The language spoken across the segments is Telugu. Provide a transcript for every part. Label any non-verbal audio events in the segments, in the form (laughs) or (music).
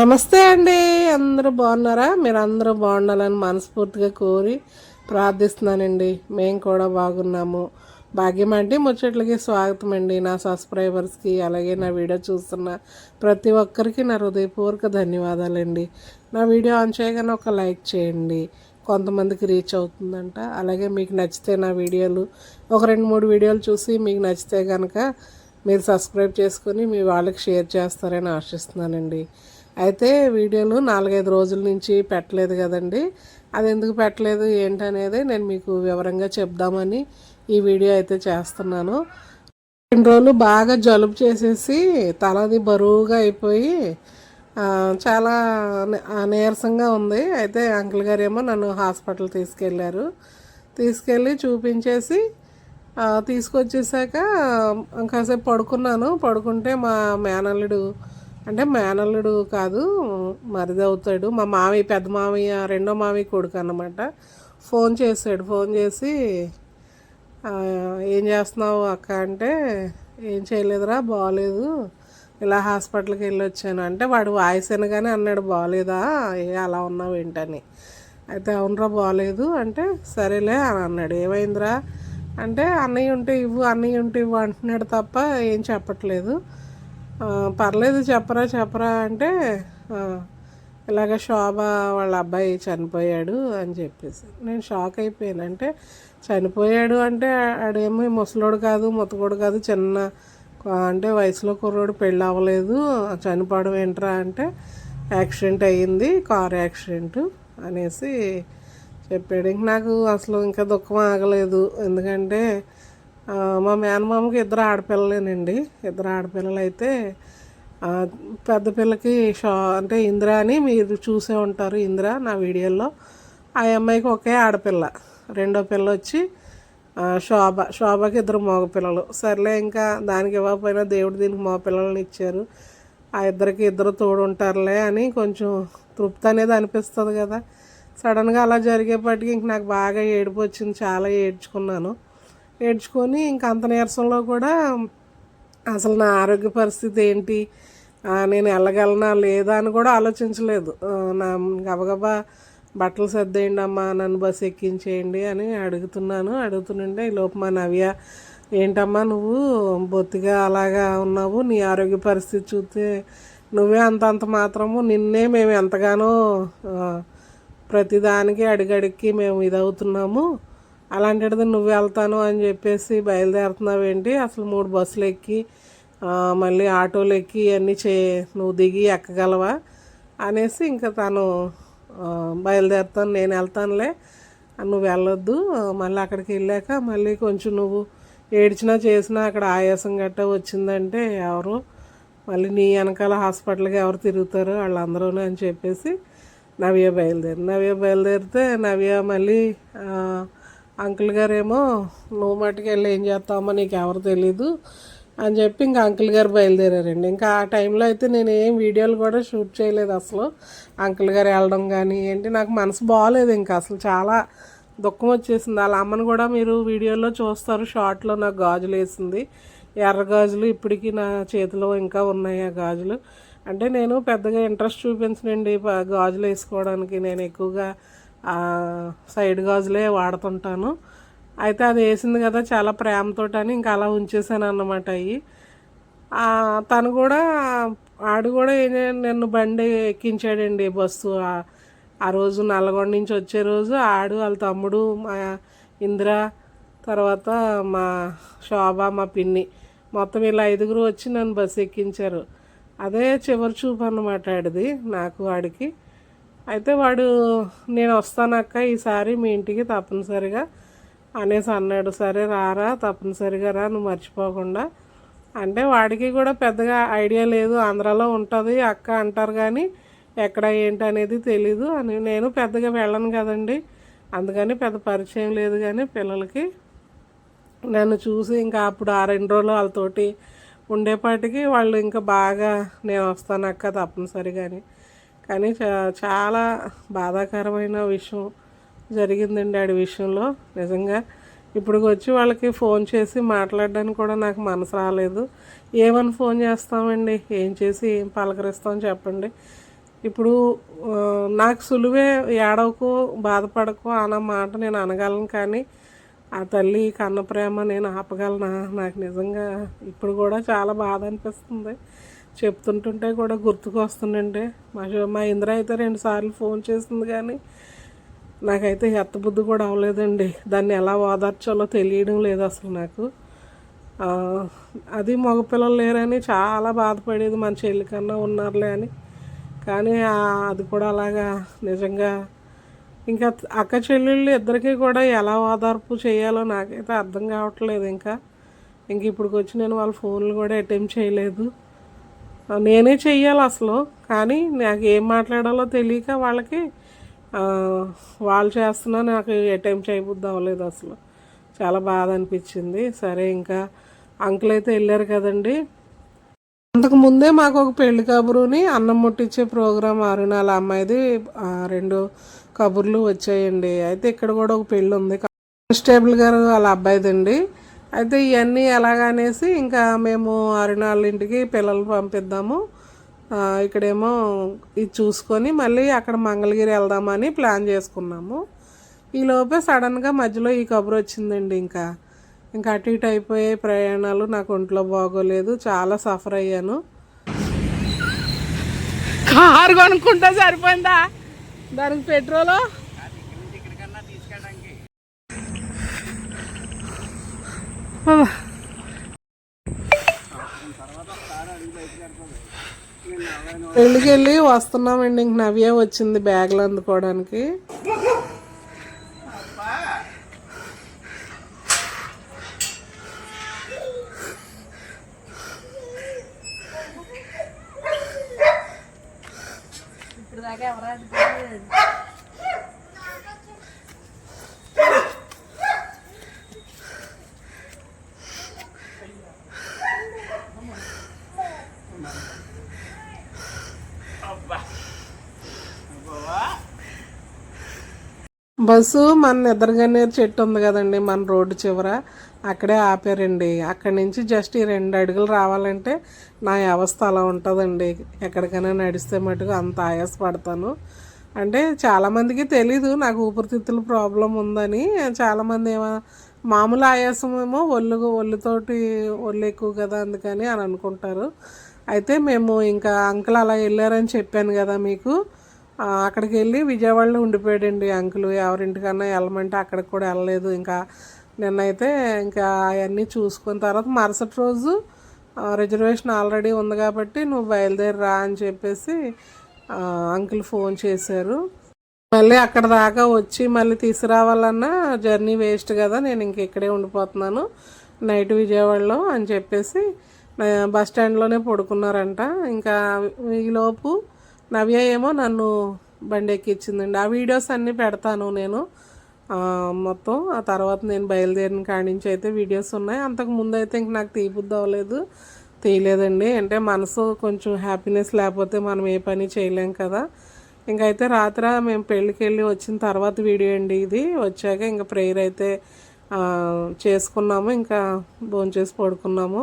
నమస్తే అండి. అందరూ బాగున్నారా? మీరు అందరూ బాగుండాలని మనస్ఫూర్తిగా కోరి ప్రార్థిస్తున్నానండి. మేము కూడా బాగున్నాము. భాగ్యం అంటే ముచ్చట్లకి స్వాగతం అండి. నా సబ్స్క్రైబర్స్కి అలాగే నా వీడియో చూస్తున్న ప్రతి ఒక్కరికి నా హృదయపూర్వక ధన్యవాదాలండి. నా వీడియో ఆన్ చేయగానే ఒక లైక్ చేయండి. కొంతమందికి రీచ్ అవుతుందంట. అలాగే మీకు నచ్చితే నా వీడియోలు ఒక రెండు మూడు వీడియోలు చూసి మీకు నచ్చితే కనుక మీరు సబ్స్క్రైబ్ చేసుకొని మీ వాళ్ళకి షేర్ చేస్తారని ఆశిస్తున్నానండి. అయితే వీడియోలు నాలుగైదు రోజుల నుంచి పెట్టలేదు కదండి. అది ఎందుకు పెట్టలేదు ఏంటనేది నేను మీకు వివరంగా చెప్దామని ఈ వీడియో అయితే చేస్తున్నాను. రెండు రోజులు బాగా జలుబు చేసేసి తలది బరువుగా అయిపోయి చాలా నీరసంగా ఉంది. అయితే అంకుల్ గారు ఏమో నన్ను హాస్పిటల్ తీసుకెళ్ళారు తీసుకెళ్ళి చూపించేసి తీసుకొచ్చేసాక కాసేపు పడుకున్నాను. పడుకుంటే మా మేనల్లుడు అంటే మేనల్లుడు కాదు మరిది అవుతాడు. మా మామయ్య పెద్ద మామయ్య రెండో మామయ్య కొడుకు అన్నమాట. ఫోన్ చేశాడు. ఫోన్ చేసి ఏం చేస్తున్నావు అక్క? అంటే ఏం చేయలేదురా బాగాలేదు ఇలా హాస్పిటల్కి వెళ్ళి వచ్చాను అంటే వాడు వాయిస్ అనగానే అన్నాడు బాగాలేదా ఏ అలా ఉన్నావు ఏంటని? అయితే అవునరా బాగాలేదు అంటే సరేలే అని అన్నాడు. ఏమైందిరా? అంటే అన్నయ్య ఉంటే ఇవ్వు అన్నయ్య ఉంటే ఇవ్వు అంటున్నాడు తప్ప ఏం చెప్పట్లేదు. పర్లేదు చెప్పరా చెప్పరా అంటే ఇలాగ శోభ వాళ్ళ అబ్బాయి చనిపోయాడు అని చెప్పేసి. నేను షాక్ అయిపోయాను. అంటే చనిపోయాడు అంటే ఆడేమో ముసలోడు కాదు ముతకోడు కాదు చిన్న అంటే వయసులో కుర్రోడు పెళ్ళి అవ్వలేదు. చనిపోవడం ఏంట్రా అంటే యాక్సిడెంట్ అయ్యింది కార్ యాక్సిడెంట్ అనేసి చెప్పాడు. ఇంక నాకు అసలు ఇంకా దుఃఖం ఆగలేదు. ఎందుకంటే మా మేనమామకి ఇద్దరు ఆడపిల్లలేనండి. ఇద్దరు ఆడపిల్లలు అయితే పెద్ద పిల్లకి షా అంటే ఇందిరా అని మీరు చూసే ఉంటారు ఇందిరా నా వీడియోలో ఆ అమ్మాయికి ఒకే ఆడపిల్ల. రెండో పిల్ల వచ్చి శోభ. శోభకి ఇద్దరు మగ పిల్లలు సర్లే ఇంకా దానికి ఇవ్వకపోయినా దేవుడు దీనికి మగ పిల్లల్ని ఇచ్చారు. ఆ ఇద్దరికి ఇద్దరు తోడు ఉంటారులే అని కొంచెం తృప్తి అనేది అనిపిస్తుంది కదా. సడన్గా అలా జరిగేపటికి ఇంక నాకు బాగా ఏడుపు వచ్చింది. చాలా ఏడ్చుకున్నాను. ఏడ్చుకొని ఇంక అంత నీరసంలో కూడా అసలు నా ఆరోగ్య పరిస్థితి ఏంటి? నేను వెళ్ళగలనా లేదా అని కూడా ఆలోచించలేదు. నా గబగబా బట్టలు సర్దేయండి అమ్మా నన్ను బస్సు ఎక్కించేయండి అని అడుగుతున్నాను. అడుగుతుంటే ఈ లోపు మా నవ్య ఏంటమ్మా నువ్వు బొత్తిగా అలాగా ఉన్నావు? నీ ఆరోగ్య పరిస్థితి చూస్తే నువ్వే అంత అంత మాత్రము. నిన్నే మేము ఎంతగానో ప్రతిదానికి అడిగడికి మేము ఇదవుతున్నాము. అలాంటిది నువ్వు వెళ్తాను అని చెప్పేసి బయలుదేరుతున్నావు ఏంటి అసలు మూడు బస్సులు ఎక్కి మళ్ళీ ఆటోలు ఎక్కి అన్నీ చే నువ్వు దిగి ఎక్కగలవా? అనేసి ఇంకా తను బయలుదేరుతాను నేను వెళ్తానులే. నువ్వు వెళ్ళొద్దు. మళ్ళీ అక్కడికి వెళ్ళాక మళ్ళీ కొంచెం నువ్వు ఏడ్చినా చేసినా అక్కడ ఆయాసం గట్ట వచ్చిందంటే ఎవరు? మళ్ళీ నీ వెనకాల హాస్పిటల్కి ఎవరు తిరుగుతారు? వాళ్ళందరూ అని చెప్పేసి నవ్య బయలుదేరి నవ్య బయలుదేరితే నవ్య మళ్ళీ అంకుల్ గారేమో నువ్వు మట్టుకు వెళ్ళి ఏం చేస్తామో నీకు ఎవరు తెలీదు అని చెప్పి ఇంకా అంకుల్ గారు బయలుదేరారండి. ఇంకా ఆ టైంలో అయితే నేను ఏం వీడియోలు కూడా షూట్ చేయలేదు అసలు. అంకుల్ గారు వెళ్ళడం కానీ ఏంటి నాకు మనసు బాగాలేదు ఇంకా అసలు. చాలా దుఃఖం వచ్చేసింది. వాళ్ళ అమ్మని కూడా మీరు వీడియోలో చూస్తారు షార్ట్లో నాకు గాజులు వేసింది. ఎర్ర గాజులు ఇప్పటికీ నా చేతిలో ఇంకా ఉన్నాయి ఆ గాజులు. అంటే నేను పెద్దగా ఇంట్రెస్ట్ చూపించనండి గాజులు వేసుకోవడానికి. నేను ఎక్కువగా సైడ్ గాజులే వాడుతుంటాను. అయితే అది వేసింది కదా చాలా ప్రేమతో అని ఇంకా అలా ఉంచేసాను అన్నమాట అవి తను కూడా ఆడు కూడా ఏం నన్ను బండి ఎక్కించాడండి బస్సు. ఆ- రోజు నల్గొండ నుంచి వచ్చే రోజు ఆడు వాళ్ళ తమ్ముడు మా ఇందిర తర్వాత మా శోభ మా పిన్ని మొత్తం ఇలా ఐదుగురు వచ్చి నన్ను బస్సు ఎక్కించారు. అదే చివరి చూపు అన్నమాట ఆడిది నాకు వాడికి అయితే వాడు నేను వస్తానక్క ఈసారి మీ ఇంటికి తప్పనిసరిగా. అనేసి అన్నాడు. సరే రారా తప్పనిసరిగా రా నువ్వు మర్చిపోకుండా. అంటే వాడికి కూడా పెద్దగా ఐడియా లేదు. ఆంధ్రాలో ఉంటుంది అక్క అంటారు కానీ ఎక్కడ ఏంటి అనేది తెలీదు. అని నేను పెద్దగా వెళ్ళను కదండి. అందుకని పెద్ద పరిచయం లేదు కానీ పిల్లలకి నన్ను చూసి ఇంకా అప్పుడు ఆ రెండు రోజులు వాళ్ళతోటి ఉండేపాటికి వాళ్ళు ఇంకా బాగా నేను వస్తాను అక్క తప్పనిసరిగాని కానీ చాలా బాధాకరమైన విషయం జరిగిందండి ఆడి విషయంలో. నిజంగా ఇప్పుడు వచ్చి వాళ్ళకి ఫోన్ చేసి మాట్లాడడానికి కూడా నాకు మనసు రాలేదు. ఏమని ఫోన్ చేస్తామండి? ఏం చేసి ఏం పలకరిస్తాం చెప్పండి. ఇప్పుడు నాకు సులువే ఏడవకు బాధపడకు అన్న మాట నేను అనగలను కానీ ఆ తల్లి కన్న ప్రేమ నేను ఆపగలనా? నాకు నిజంగా ఇప్పుడు కూడా చాలా బాధ అనిపిస్తుంది. చెప్తుంటుంటే కూడా గుర్తుకొస్తుందండి మా మా ఇంద్ర అయితే రెండుసార్లు ఫోన్ చేసింది కానీ నాకైతే ఎత్తబుద్ధి కూడా అవ్వలేదండి. దాన్ని ఎలా ఓదార్చాలో తెలియడం లేదు అసలు నాకు. అది మగపిల్లలు లేరని చాలా బాధపడేది మన చెల్లి కన్నా ఉన్నారులే అని. కానీ అది కూడా అలాగా నిజంగా ఇంకా అక్క చెల్లెళ్ళు ఇద్దరికీ కూడా ఎలా ఓదార్పు చేయాలో నాకైతే అర్థం కావట్లేదు ఇంకా. ఇంక ఇప్పటికి వచ్చి నేను వాళ్ళ ఫోన్లు కూడా అటెంప్ట్ చేయలేదు. నేనే చెయ్యాలి అసలు. కానీ నాకు ఏం మాట్లాడాలో తెలియక వాళ్ళకి వాళ్ళు చేస్తున్నా నాకు అటెంప్ట్ చేయబుద్ధి అవ్వలేదు అసలు. చాలా బాధ అనిపించింది. సరే ఇంకా అంకుల్ అయితే వెళ్ళారు కదండి. అంతకు ముందే మాకు ఒక పెళ్ళి కబురుని అన్నం ముట్టించే ప్రోగ్రాం అరుణాల అమ్మాయిది రెండు కబుర్లు వచ్చాయండి. అయితే ఇక్కడ కూడా ఒక పెళ్ళి ఉంది. కానిస్టేబుల్ గారు వాళ్ళ అబ్బాయిదండి. అయితే ఇవన్నీ ఎలాగనేసి ఇంకా మేము అరుణాళ్ళ ఇంటికి పిల్లలు పంపిద్దాము ఇక్కడేమో ఇది చూసుకొని మళ్ళీ అక్కడ మంగళగిరి వెళ్దామని ప్లాన్ చేసుకున్నాము. ఈలోపే సడన్గా మధ్యలో ఈ కబురు వచ్చిందండి ఇంకా. ఇంకా అటు ఇటు అయిపోయే ప్రయాణాలు నాకు ఒంట్లో బాగోలేదు చాలా సఫర్ అయ్యాను. కారు కొనుక్కుంటే సరిపోయిందా? దానికి పెట్రోలు? వెళ్ళికి వెళ్ళి వస్తున్నామండి. ఇంక నవ్య వచ్చింది బ్యాగులు అందుకోవడానికి. బస్సు మన ఎదురుగన్నేరు చెట్టు ఉంది కదండి మన రోడ్డు చివర. అక్కడే ఆపారండి. అక్కడి నుంచి జస్ట్ ఈ రెండు అడుగులు రావాలంటే నా అవస్థ అలా ఉంటుందండి. ఎక్కడికైనా నడిస్తే మటుకు అంత ఆయాస పడతాను అంటే చాలామందికి తెలీదు నాకు ఊపిరితిత్తుల ప్రాబ్లం ఉందని. చాలామంది ఏమో మామూలు ఆయాసం ఏమో ఒళ్ళు ఒళ్ళుతోటి ఒళ్ళు ఎక్కువ కదా అందుకని అని అనుకుంటారు. అయితే మేము ఇంకా అంకుల్ అలా వెళ్ళారని చెప్పాను కదా మీకు. అక్కడికి వెళ్ళి విజయవాడలో ఉండిపోయాడండి అంకుల్. ఎవరింటికన్నా వెళ్ళమంటే అక్కడికి కూడా వెళ్ళలేదు. ఇంకా నిన్నైతే ఇంకా అవన్నీ చూసుకున్న తర్వాత మరుసటి రోజు రిజర్వేషన్ ఆల్రెడీ ఉంది కాబట్టి నువ్వు బయలుదేరి రా అని చెప్పేసి అంకుల్ ఫోన్ చేశారు. మళ్ళీ అక్కడ దాకా వచ్చి మళ్ళీ తీసుకురావాలన్నా జర్నీ వేస్ట్ కదా నేను ఇంక ఇక్కడే ఉండిపోతున్నాను నైట్ విజయవాడలో అని చెప్పేసి బస్ స్టాండ్లోనే పడుకున్నారంట. ఇంకా ఈలోపు నవ్య ఏమో నన్ను బండి ఎక్కించిందండి ఆ వీడియోస్ అన్నీ పెడతాను నేను. మొత్తం ఆ తర్వాత నేను బయలుదేరిన కాడి నుంచి అయితే వీడియోస్ ఉన్నాయి. అంతకు ముందు అయితే ఇంక నాకు తీయబుద్ధి అవ్వలేదు. తీయలేదండి. అంటే మనసు కొంచెం హ్యాపీనెస్ లేకపోతే మనం ఏ పని చేయలేం కదా. ఇంకైతే రాత్ర మేము పెళ్ళికి వెళ్ళి వచ్చిన తర్వాత వీడియో అండి ఇది. వచ్చాక ఇంకా ప్రేయర్ అయితే చేసుకున్నాము. ఇంకా భోంచేసి పడుకున్నాము.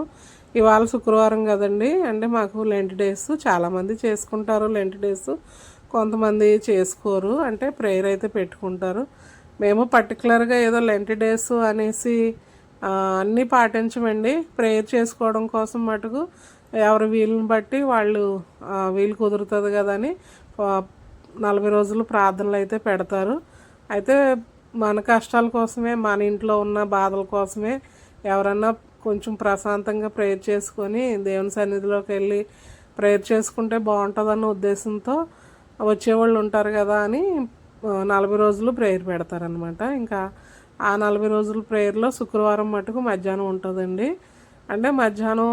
ఇవాళ శుక్రవారం కదండి. అంటే మాకు లెంట్ డేస్ చాలామంది చేసుకుంటారు లెంట్ డేస్ కొంతమంది చేసుకోరు. అంటే ప్రేయర్ అయితే పెట్టుకుంటారు. మేము పర్టికులర్గా ఏదో లెంట్ డేస్ అనేసి అన్నీ పాటించమండి. ప్రేయర్ చేసుకోవడం కోసం మటుకు ఎవరి వీలుని బట్టి వాళ్ళు వీలు కుదురుతుంది కదా అని నలభై రోజులు ప్రార్థనలు అయితే పెడతారు. అయితే మన కష్టాల కోసమే మన ఇంట్లో ఉన్న బాధల కోసమే ఎవరన్నా కొంచెం ప్రశాంతంగా ప్రేయర్ చేసుకొని దేవుని సన్నిధిలోకి వెళ్ళి ప్రేయర్ చేసుకుంటే బాగుంటుందన్న ఉద్దేశంతో వచ్చేవాళ్ళు ఉంటారు కదా అని నలభై రోజులు ప్రేయర్ పెడతారనమాట ఇంకా ఆ నలభై రోజుల ప్రేయర్లో శుక్రవారం మటుకు మధ్యాహ్నం ఉంటుందండి. అంటే మధ్యాహ్నం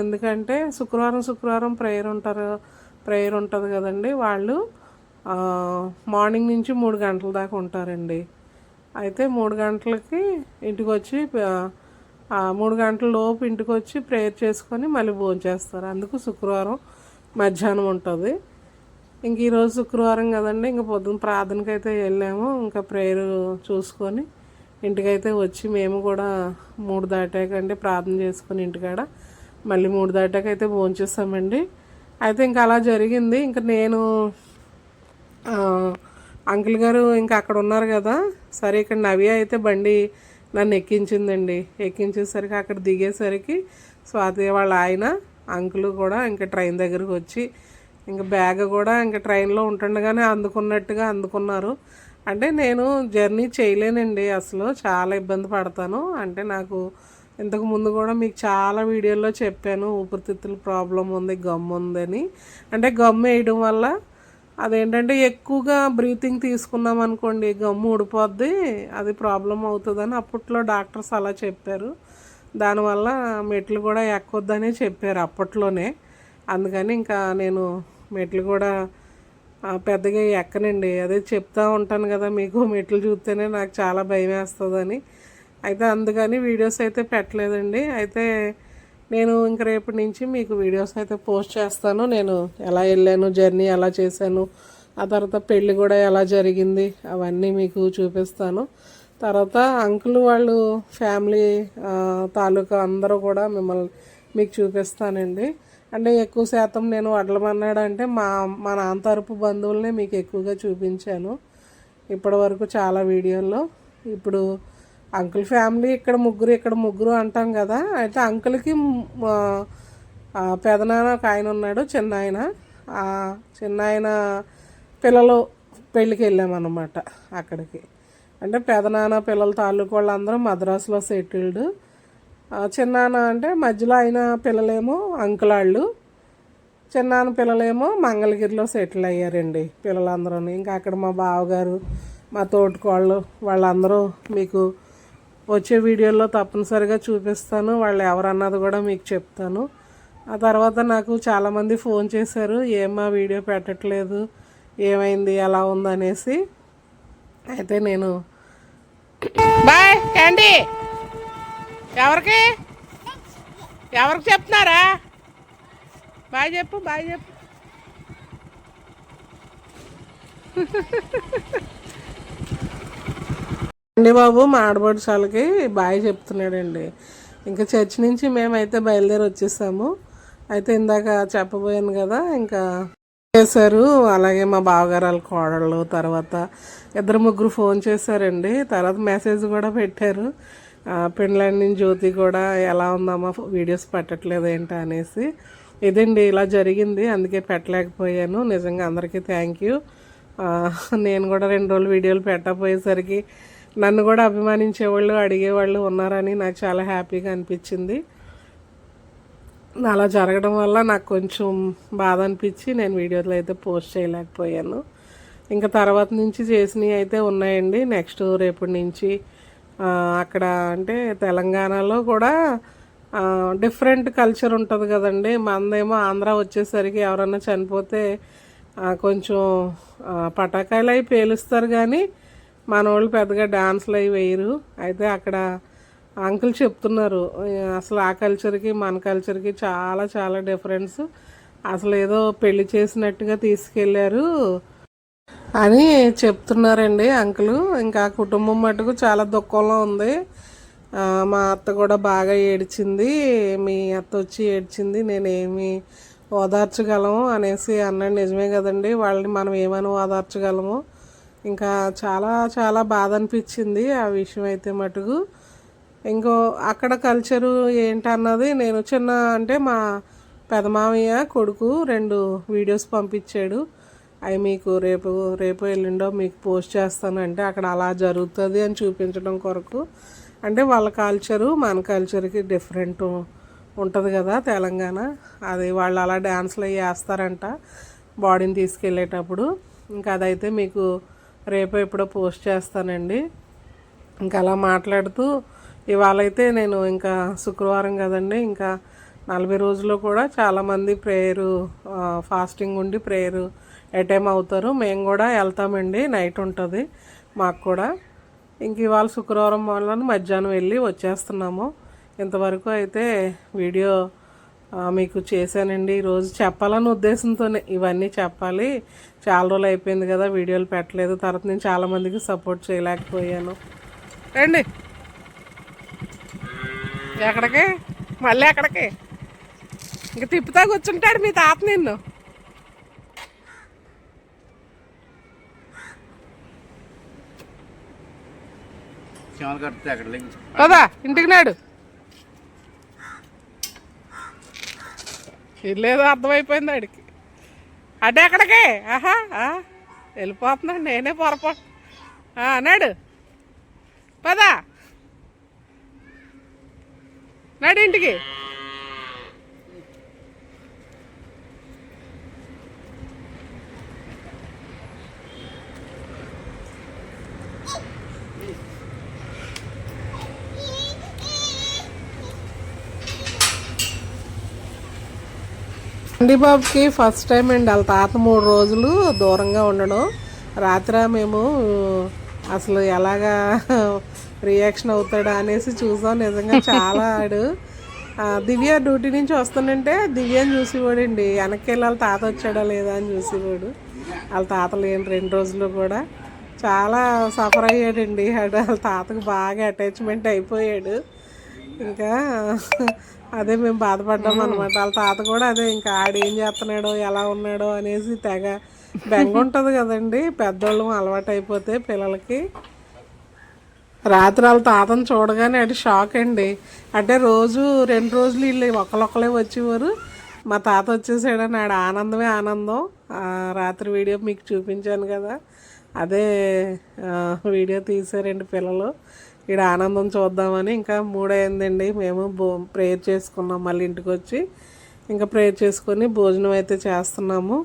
ఎందుకంటే శుక్రవారం శుక్రవారం ప్రేయర్ ఉంటారు ప్రేయర్ ఉంటుంది కదండి వాళ్ళు. మార్నింగ్ నుంచి మూడు గంటల దాకా ఉంటారండి. అయితే మూడు గంటలకి ఇంటికి వచ్చి మూడు గంటల లోపు ఇంటికి వచ్చి ప్రేయర్ చేసుకొని మళ్ళీ భోంచేస్తారు అందుకు శుక్రవారం మధ్యాహ్నం ఉంటుంది. ఇంక ఈరోజు శుక్రవారం కదండి ఇంక పొద్దున్న ప్రార్థనకి అయితే వెళ్ళాము. ఇంకా ప్రేయర్ చూసుకొని ఇంటికైతే వచ్చి మేము కూడా మూడు దాటాకండి ప్రార్థన చేసుకొని ఇంటికాడ. మళ్ళీ మూడు దాటాక అయితే భోంచేస్తామండి అయితే ఇంకా అలా జరిగింది. ఇంకా నేను అంకుల్ గారు ఇంకా అక్కడ ఉన్నారు కదా. సరే ఇక్కడ నవ్య అయితే బండి నన్ను ఎక్కించిందండి. ఎక్కించేసరికి అక్కడ దిగేసరికి స్వాతి వాళ్ళ ఆయన అంకుల్ కూడా ఇంకా ట్రైన్ దగ్గరకు వచ్చి ఇంకా బ్యాగ్ కూడా ఇంకా ట్రైన్లో ఉంటుండగానే అందుకున్నట్టుగా అందుకున్నారు. అంటే నేను జర్నీ చేయలేనండి అసలు చాలా ఇబ్బంది పడతాను. అంటే నాకు ఇంతకు ముందు కూడా మీకు చాలా వీడియోల్లో చెప్పాను ఊపిరితిత్తుల ప్రాబ్లం ఉంది గమ్ ఉందని. అంటే గమ్ వేయడం వల్ల అదేంటంటే ఎక్కువగా బ్రీతింగ్ తీసుకున్నాం అనుకోండి గమ్ము ఊడిపోద్ది అది ప్రాబ్లం అవుతుందని అప్పట్లో డాక్టర్స్ అలా చెప్పారు. దానివల్ల మెట్లు కూడా ఎక్కొద్దనే చెప్పారు అప్పట్లోనే. అందుకని ఇంకా నేను మెట్లు కూడా పెద్దగా ఎక్కనండి. అదే చెప్తా ఉంటాను కదా మీకు మెట్లు చూస్తేనే నాకు చాలా భయం వేస్తుందని అయితే అందుకని వీడియోస్ అయితే పెట్టలేదండి. అయితే నేను ఇంక రేపటి నుంచి మీకు వీడియోస్ అయితే పోస్ట్ చేస్తాను. నేను ఎలా వెళ్ళాను జర్నీ ఎలా చేశాను ఆ తర్వాత పెళ్ళి కూడా ఎలా జరిగింది అవన్నీ మీకు చూపిస్తాను. తర్వాత అంకుల్ వాళ్ళు ఫ్యామిలీ తాలూకా అందరూ కూడా మిమ్మల్ని మీకు చూపిస్తానండి. అంటే ఎక్కువ శాతం నేను వడ్లమన్నాడు అంటే మా మా నాన్న తరపు బంధువులనే మీకు ఎక్కువగా చూపించాను. ఇప్పటి వరకు చాలా వీడియోల్లో. ఇప్పుడు అంకుల్ ఫ్యామిలీ ఇక్కడ ముగ్గురు ఇక్కడ ముగ్గురు అంటాం కదా. అయితే అంకుల్కి మ- పెదనాన్న ఒక ఆయన ఉన్నాడు చిన్న ఆయన చిన్న ఆయన పిల్లలు పెళ్ళికి వెళ్ళామన్నమాట అక్కడికి. అంటే పెదనాన్న పిల్లల తాలూకు వాళ్ళందరూ మద్రాసులో సెటిల్డ్. చిన్నాన్న అంటే మధ్యలో అయిన పిల్లలేమో అంకులాళ్ళు. చిన్నాన్న పిల్లలేమో మంగళగిరిలో సెటిల్ అయ్యారండి పిల్లలందరూ ఇంకా అక్కడ మా బావగారు మా తోటికోళ్ళు వాళ్ళందరూ మీకు వచ్చే వీడియోలో తప్పనిసరిగా చూపిస్తాను. వాళ్ళు ఎవరన్నది కూడా మీకు చెప్తాను. ఆ తర్వాత నాకు చాలామంది ఫోన్ చేశారు. ఏమా వీడియో పెట్టట్లేదు? ఏమైంది? ఎలా ఉందనేసి. అయితే నేను బాయ్ అండి ఎవరికి? ఎవరికి చెప్తున్నారా? బాయ్ చెప్పు బాయ్ చెప్పు. (laughs) అండి బాబు మా ఆడబడుచాలకి బాయ్ చెప్తున్నాడండి. ఇంకా చర్చ్ నుంచి మేమైతే బయలుదేరి వచ్చేసాము. అయితే ఇందాక చెప్పబోయాను కదా ఇంకా చేశారు. అలాగే మా బావగారు వాళ్ళ కోడళ్ళు తర్వాత ఇద్దరు ముగ్గురు ఫోన్ చేశారండి. తర్వాత మెసేజ్ కూడా పెట్టారు. పెండ్లాండ్ నుంచి జ్యోతి కూడా ఎలా ఉందమ్మా వీడియోస్ పెట్టట్లేదు ఏంటా అనేసి. ఇదండి ఇలా జరిగింది. అందుకే పెట్టలేకపోయాను. నిజంగా అందరికీ థ్యాంక్ యూ నేను కూడా రెండు రోజులు వీడియోలు పెట్టకపోయేసరికి నన్ను కూడా అభిమానించేవాళ్ళు అడిగేవాళ్ళు ఉన్నారని నాకు చాలా హ్యాపీగా అనిపించింది. అలా జరగడం వల్ల నాకు కొంచెం బాధ అనిపించి నేను వీడియోలో అయితే పోస్ట్ చేయలేకపోయాను. ఇంకా తర్వాత నుంచి చేసినవి అయితే ఉన్నాయండి. నెక్స్ట్ రేపటి నుంచి అక్కడ అంటే తెలంగాణలో కూడా డిఫరెంట్ కల్చర్ ఉంటుంది కదండి. మందేమో ఆంధ్ర వచ్చేసరికి ఎవరన్నా చనిపోతే కొంచెం పటాకాయలు అవి పేలుస్తారు కానీ మన వాళ్ళు పెద్దగా డాన్స్లు అవి వేయరు. అయితే అక్కడ అంకుల్ చెప్తున్నారు అసలు ఆ కల్చర్కి మన కల్చర్కి చాలా చాలా డిఫరెన్స్ అసలు ఏదో పెళ్ళి చేసినట్టుగా తీసుకెళ్ళారు అని చెప్తున్నారండి అంకుల్. ఇంకా కుటుంబం మటుకు చాలా దుఃఖంలో ఉంది. మా అత్త కూడా బాగా ఏడ్చింది. మీ అత్త వచ్చి ఏడ్చింది నేనేమి ఓదార్చగలము? అనేసి అన్నాడు. నిజమే కదండి వాళ్ళని మనం ఏమని ఓదార్చగలము? ఇంకా చాలా చాలా బాధ అనిపించింది ఆ విషయం అయితే మటుకు. ఇంకో అక్కడ కల్చరు ఏంటన్నది నేను చిన్న అంటే మా పెదమామయ్య కొడుకు రెండు వీడియోస్ పంపించాడు. అవి మీకు రేపు రేపు ఎల్లుండో మీకు పోస్ట్ చేస్తాను అంటే అక్కడ అలా జరుగుతుంది అని చూపించడం కొరకు. అంటే వాళ్ళ కల్చరు మన కల్చర్కి డిఫరెంట్ ఉంటుంది కదా తెలంగాణ. అది వాళ్ళు అలా డ్యాన్స్లు అవి వేస్తారంట బాడీని తీసుకెళ్ళేటప్పుడు. ఇంకా అదైతే మీకు రేపు ఎప్పుడో పోస్ట్ చేస్తానండి. ఇంకా అలా మాట్లాడుతూ ఇవాళైతే నేను ఇంకా శుక్రవారం కదండి ఇంకా నలభై రోజుల్లో కూడా చాలామంది ప్రేయరు ఫాస్టింగ్ ఉండి ప్రేయరు అటెండ్ అవుతారు. మేము కూడా వెళ్తామండి నైట్ ఉంటుంది మాకు కూడా. ఇంక ఇవాళ శుక్రవారం వల్ల మధ్యాహ్నం వెళ్ళి వచ్చేస్తున్నాము. ఇంతవరకు అయితే వీడియో మీకు చేశానండి. ఈరోజు చెప్పాలని ఉద్దేశంతోనే ఇవన్నీ చెప్పాలి. చాలా రోజులు అయిపోయింది కదా వీడియోలు పెట్టలేదు. తర్వాత నేను చాలామందికి సపోర్ట్ చేయలేకపోయాను. రండి. ఎక్కడికి? మళ్ళీ ఎక్కడికి? ఇంక తిప్పుతా కూర్చుంటాడు మీ తాత నిన్ను. కదా ఇంటికి నాడు. ఇల్లేదో అర్థమైపోయింది ఆడికి. అంటే ఎక్కడికి? ఆహా వెళ్ళిపోతున్నాడు నేనే పొరపాటు అన్నాడు. నాడు పదా. నాడు ఇంటికి అండి బాబుకి ఫస్ట్ టైం అండి. వాళ్ళ తాత మూడు రోజులు దూరంగా ఉండడం. రాత్రి మేము అసలు ఎలాగా రియాక్షన్ అవుతాడా అనేసి చూసాం. నిజంగా చాలా (laughs) ఆడు. దివ్య డ్యూటీ నుంచి వస్తానంటే దివ్యని చూసేవాడండి వెనక్కి వెళ్ళి వాళ్ళ తాత వచ్చాడా లేదా అని చూసేవాడు. వాళ్ళ తాత లేని రెండు రోజులు కూడా చాలా సఫర్ అయ్యాడండి. ఆడు. వాళ్ళ తాతకు బాగా అటాచ్మెంట్ అయిపోయాడు. ఇంకా అదే మేము బాధపడ్డాం అనమాట వాళ్ళ తాత కూడా అదే ఇంకా ఆడేం చేస్తున్నాడో ఎలా ఉన్నాడో అనేసి తెగ బెంగ ఉంటుంది కదండి. పెద్దోళ్ళం అలవాటు అయిపోతే పిల్లలకి. రాత్రి వాళ్ళ తాతను చూడగానే అటు షాక్ అండి. అంటే రోజు రెండు రోజులు వీళ్ళు ఒకళ్ళొక్కలే వచ్చేవారు. మా తాత వచ్చేసాడని ఆడ ఆనందమే ఆనందం. రాత్రి వీడియో మీకు చూపించాను కదా. అదే వీడియో తీసారండి పిల్లలు. ఇక్కడ ఆనందం చూద్దామని ఇంకా మూడైందండి మేము భో ప్రేయర్ చేసుకున్నాం మళ్ళీ ఇంటికి వచ్చి ఇంకా ప్రేయర్ చేసుకొని భోజనం అయితే చేస్తున్నాము.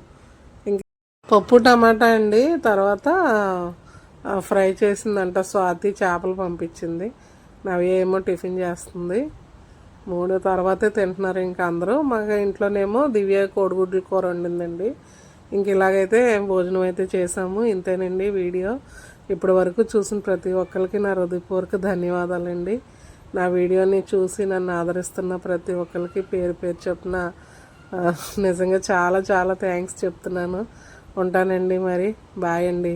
ఇంకా పప్పు టమాటా అండి. తర్వాత ఫ్రై చేసిందంట స్వాతి చేపలు పంపించింది. నవ్య ఏమో టిఫిన్ చేస్తుంది. మూడు తర్వాతే తింటున్నారు ఇంకా అందరూ. మాకు ఇంట్లోనేమో దివ్య కోడిగుడ్ల కూర వండిందండి. ఇంక ఇలాగైతే భోజనం అయితే చేసాము. ఇంతేనండి వీడియో. ఇప్పటి వరకు చూసిన ప్రతి ఒక్కరికి నా హృదయపూర్వక ధన్యవాదాలండి. నా వీడియోని చూసి నన్ను ఆదరిస్తున్న ప్రతి ఒక్కరికి పేరు పేరు చెప్పిన నిజంగా చాలా చాలా థ్యాంక్స్ చెప్తున్నాను. ఉంటానండి మరి. బాయ్ అండి.